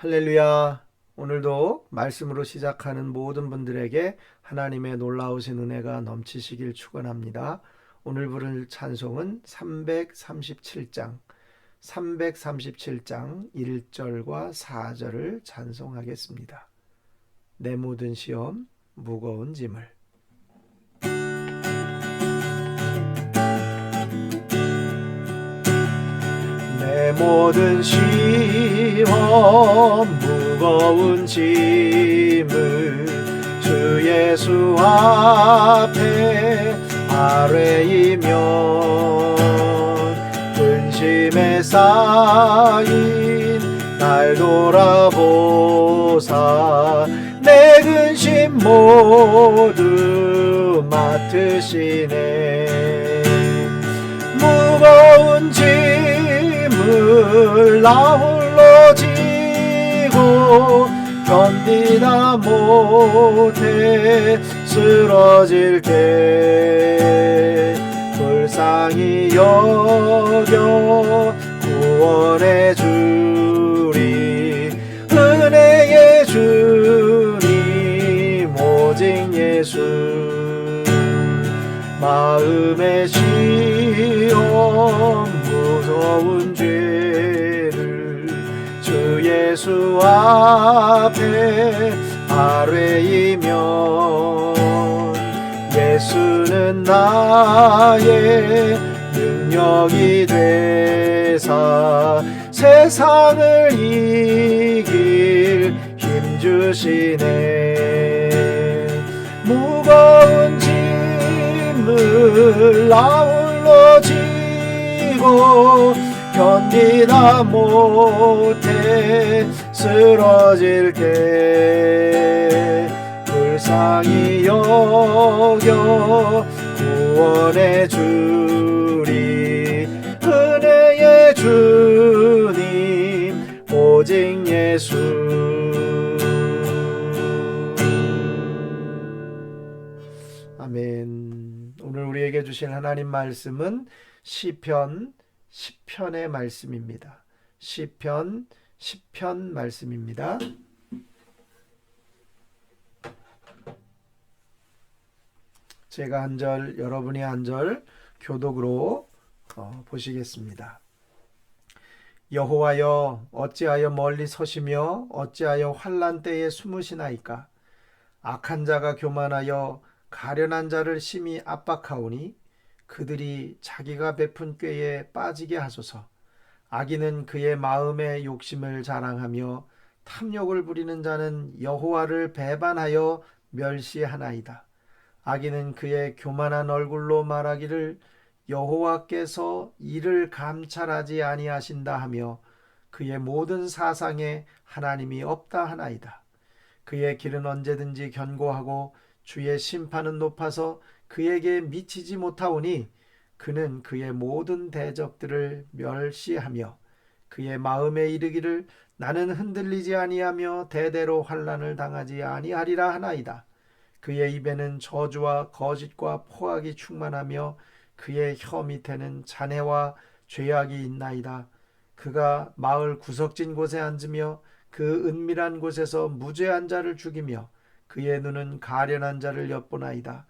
할렐루야. 오늘도 말씀으로 시작하는 모든 분들에게 하나님의 놀라우신 은혜가 넘치시길 축원합니다. 오늘 부를 찬송은 337장 337장 1절과 4절을 찬송하겠습니다. 내 모든 시험 무거운 짐을 내 모든 시험 무거운 짐을 주 예수 앞에 아뢰이면 근심에 쌓인 날 돌아보사 내 근심 모두 맡으시네. 무거운 짐을 나 홀로 지고 견디다 못해 쓰러질 때 불쌍히 여겨 구원해 주리. 은혜의 주님 오직 예수. 마음의 시험 무서운 주 예수 앞에 아뢰이면 예수는 나의 능력이 되사 세상을 이길 힘 주시네. 무거운 짐을 나 홀로 지고 견디다 못해 쓰러질 때 불쌍히 여겨 구원해 주리. 은혜의 주님 오직 예수. 아멘. 오늘 우리에게 주신 하나님 말씀은 시편 10편의 말씀입니다. 시편 10편 말씀입니다. 제가 한 절, 여러분이 한 절 교독으로 어, 보시겠습니다. 여호와여 어찌하여 멀리 서시며 어찌하여 환란 때에 숨으시나이까 악한 자가 교만하여 가련한 자를 심히 압박하오니 그들이 자기가 베푼 꾀에 빠지게 하소서. 악인은 그의 마음의 욕심을 자랑하며 탐욕을 부리는 자는 여호와를 배반하여 멸시하나이다. 악인은 그의 교만한 얼굴로 말하기를 여호와께서 이를 감찰하지 아니하신다 하며 그의 모든 사상에 하나님이 없다 하나이다. 그의 길은 언제든지 견고하고 주의 심판은 높아서 그에게 미치지 못하오니 그는 그의 모든 대적들을 멸시하며 그의 마음에 이르기를 나는 흔들리지 아니하며 대대로 환란을 당하지 아니하리라 하나이다. 그의 입에는 저주와 거짓과 포악이 충만하며 그의 혀 밑에는 잔해와 죄악이 있나이다. 그가 마을 구석진 곳에 앉으며 그 은밀한 곳에서 무죄한 자를 죽이며 그의 눈은 가련한 자를 엿보나이다.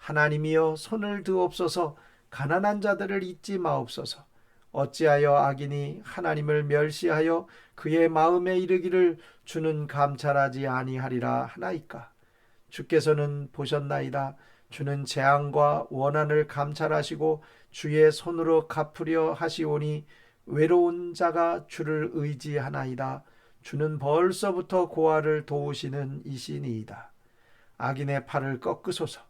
하나님이여 손을 드옵소서. 가난한 자들을 잊지 마옵소서. 어찌하여 악인이 하나님을 멸시하여 그의 마음에 이르기를 주는 감찰하지 아니하리라 하나이까? 주께서는 보셨나이다. 주는 재앙과 원한을 감찰하시고 주의 손으로 갚으려 하시오니 외로운 자가 주를 의지하나이다. 주는 벌써부터 고아를 도우시는 이신이이다. 악인의 팔을 꺾으소서.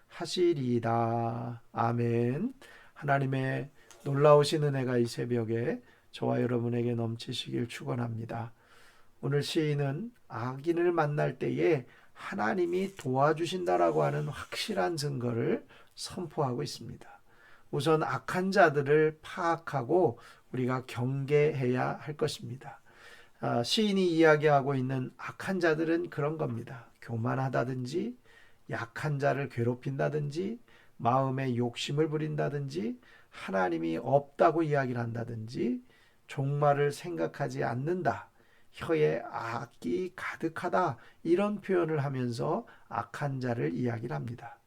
하시리이다. 아멘. 하나님의 놀라우신 은혜가 이 새벽에 저와 여러분에게 넘치시길 축원합니다. 오늘 시인은 악인을 만날 때에 하나님이 도와주신다라고 하는 확실한 증거를 선포하고 있습니다. 우선 악한 자들을 파악하고 우리가 경계해야 할 것입니다. 아, 시인이 이야기하고 있는 악한 자들은 그런 겁니다. 교만하다든지 약한 자를 괴롭힌다든지 마음에 욕심을 부린다든지 하나님이 없다고 이야기를 한다든지 종말을 생각하지 않는다. 혀에 악이 가득하다. 이런 표현을 하면서 악한 자를 이야기를 합니다.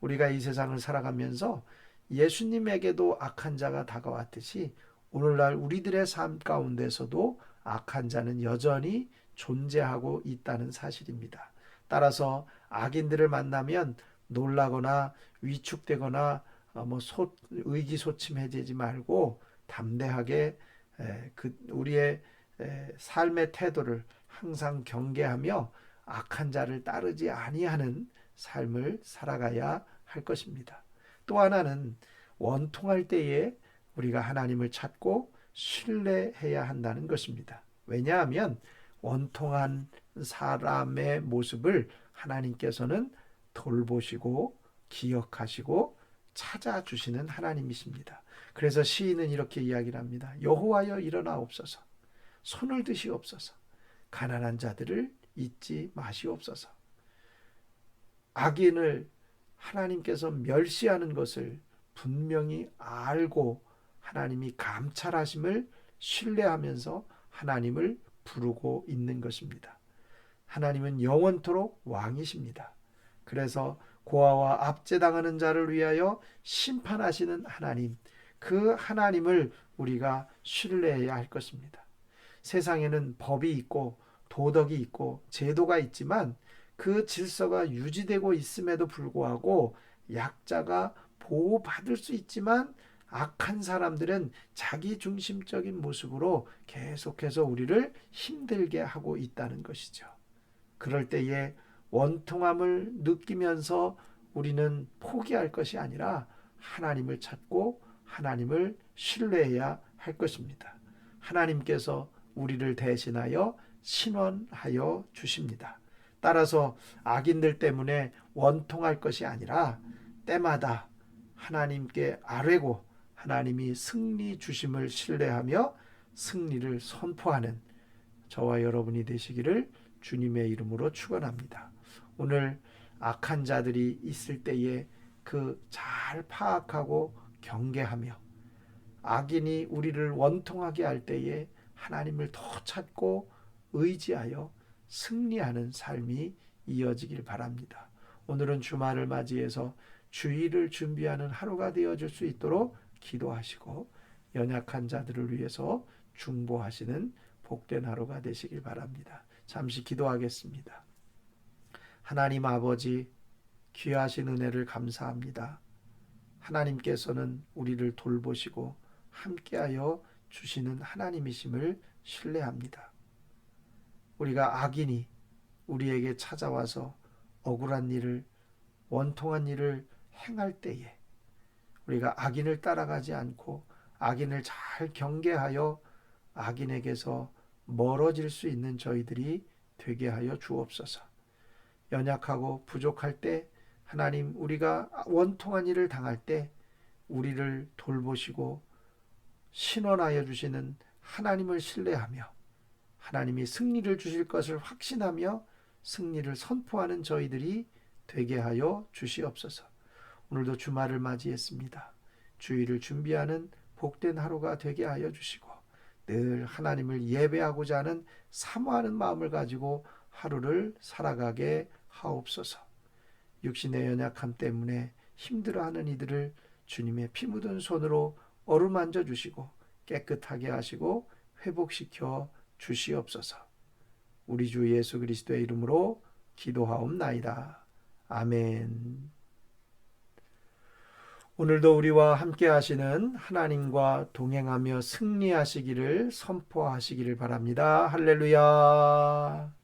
우리가 이 세상을 살아가면서 예수님에게도 악한 자가 다가왔듯이 오늘날 우리들의 삶 가운데서도 악한 자는 여전히 존재하고 있다는 사실입니다. 따라서 악인들을 만나면 놀라거나 위축되거나 어, 뭐 소, 의기소침해지지 말고 담대하게 그 우리의 삶의 태도를 항상 경계하며 악한 자를 따르지 아니하는 삶을 살아가야 할 것입니다. 또 하나는 원통할 때에 우리가 하나님을 찾고 신뢰해야 한다는 것입니다. 왜냐하면 원통한 사람의 모습을 하나님께서는 돌보시고 기억하시고 찾아주시는 하나님이십니다. 그래서 시인은 이렇게 이야기를 합니다. 여호와여 일어나옵소서. 손을 드시옵소서. 가난한 자들을 잊지 마시옵소서. 악인을 하나님께서 멸시하는 것을 분명히 알고 하나님이 감찰하심을 신뢰하면서 하나님을 부르고 있는 것입니다. 하나님은 영원토록 왕이십니다. 그래서 고아와 압제당하는 자를 위하여 심판하시는 하나님, 그 하나님을 우리가 신뢰해야 할 것입니다. 세상에는 법이 있고 도덕이 있고 제도가 있지만 그 질서가 유지되고 있음에도 불구하고 약자가 보호받을 수 있지만 악한 사람들은 자기 중심적인 모습으로 계속해서 우리를 힘들게 하고 있다는 것이죠. 그럴 때에 원통함을 느끼면서 우리는 포기할 것이 아니라 하나님을 찾고 하나님을 신뢰해야 할 것입니다. 하나님께서 우리를 대신하여 신원하여 주십니다. 따라서 악인들 때문에 원통할 것이 아니라 때마다 하나님께 아뢰고 하나님이 승리 주심을 신뢰하며 승리를 선포하는 저와 여러분이 되시기를 주님의 이름으로 축원합니다. 오늘 악한 자들이 있을 때에 그 잘 파악하고 경계하며 악인이 우리를 원통하게 할 때에 하나님을 더 찾고 의지하여 승리하는 삶이 이어지길 바랍니다. 오늘은 주말을 맞이해서 주일을 준비하는 하루가 되어줄 수 있도록 기도하시고 연약한 자들을 위해서 중보하시는 복된 하루가 되시길 바랍니다. 잠시 기도하겠습니다. 하나님 아버지 귀하신 은혜를 감사합니다. 하나님께서는 우리를 돌보시고 함께하여 주시는 하나님이심을 신뢰합니다. 우리가 악인이 우리에게 찾아와서 억울한 일을 원통한 일을 행할 때에 우리가 악인을 따라가지 않고 악인을 잘 경계하여 악인에게서 멀어질 수 있는 저희들이 되게 하여 주옵소서. 연약하고 부족할 때 하나님 우리가 원통한 일을 당할 때 우리를 돌보시고 신원하여 주시는 하나님을 신뢰하며 하나님이 승리를 주실 것을 확신하며 승리를 선포하는 저희들이 되게 하여 주시옵소서. 오늘도 주말을 맞이했습니다. 주일을 준비하는 복된 하루가 되게 하여 주시고 늘 하나님을 예배하고자 하는 사모하는 마음을 가지고 하루를 살아가게 하옵소서. 육신의 연약함 때문에 힘들어하는 이들을 주님의 피 묻은 손으로 어루만져 주시고 깨끗하게 하시고 회복시켜 주시옵소서. 우리 주 예수 그리스도의 이름으로 기도하옵나이다. 아멘. 오늘도 우리와 함께 하시는 하나님과 동행하며 승리하시기를 선포하시기를 바랍니다. 할렐루야.